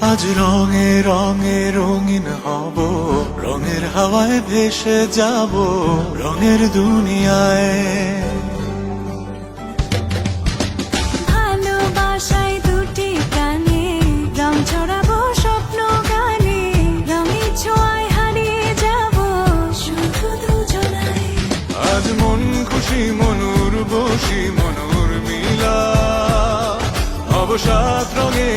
আজ রঙে রঙে রঙিন হব। রঙের হাওয়ায় ভেসে যাব রঙের দুনিয়ায়। ভালোবাসায় দুটি প্রাণে রং ছড়াবো স্বপ্ন গানে রঙে ছোঁয়ায় হারিয়ে যাব শুধু দুজনায় আজ মন খুশি মনুর বসি মনুর মিলা। অবসাদ রঙে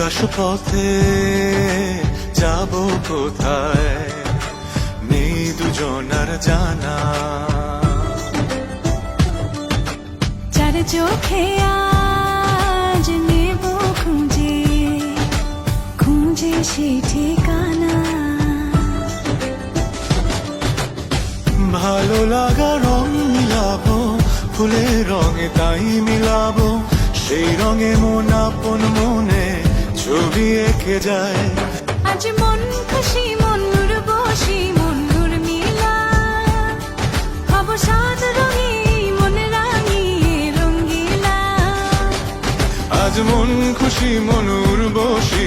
উদাস পথে যাব কোথায়? নেই দুজনার জানা। চার চোখে আজ নেব খুঁজে খুঁজে সে ঠিকানা। ভালো লাগা রং মিলাবো ফুলের রঙে তাই মিলাবো সেই রঙে মন আপন মনে ছবি এঁকে যায়। আজ মন খুশি মনুর বসি মনুর মিলা। হব সাত রঙি মন রাঙি রঙ্গিলা আজ মন খুশি মনুর বসি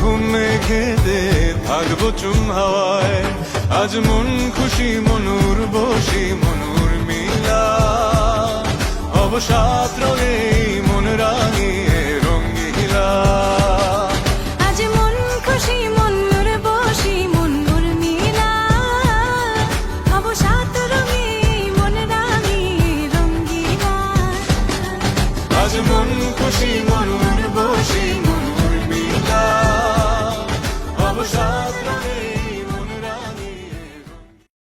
চুম হাওয়ায়। আজ মন খুশি মনুর বসি মনুর মিলা। অবসাদ রঙে মন রাঙিয়ে রঙ্গিলা। আজ মন খুশি মনুর বসি মনুর মিলা। রঙে মন রাঙিয়ে রঙ্গিলা। আজ মন খুশি মনুর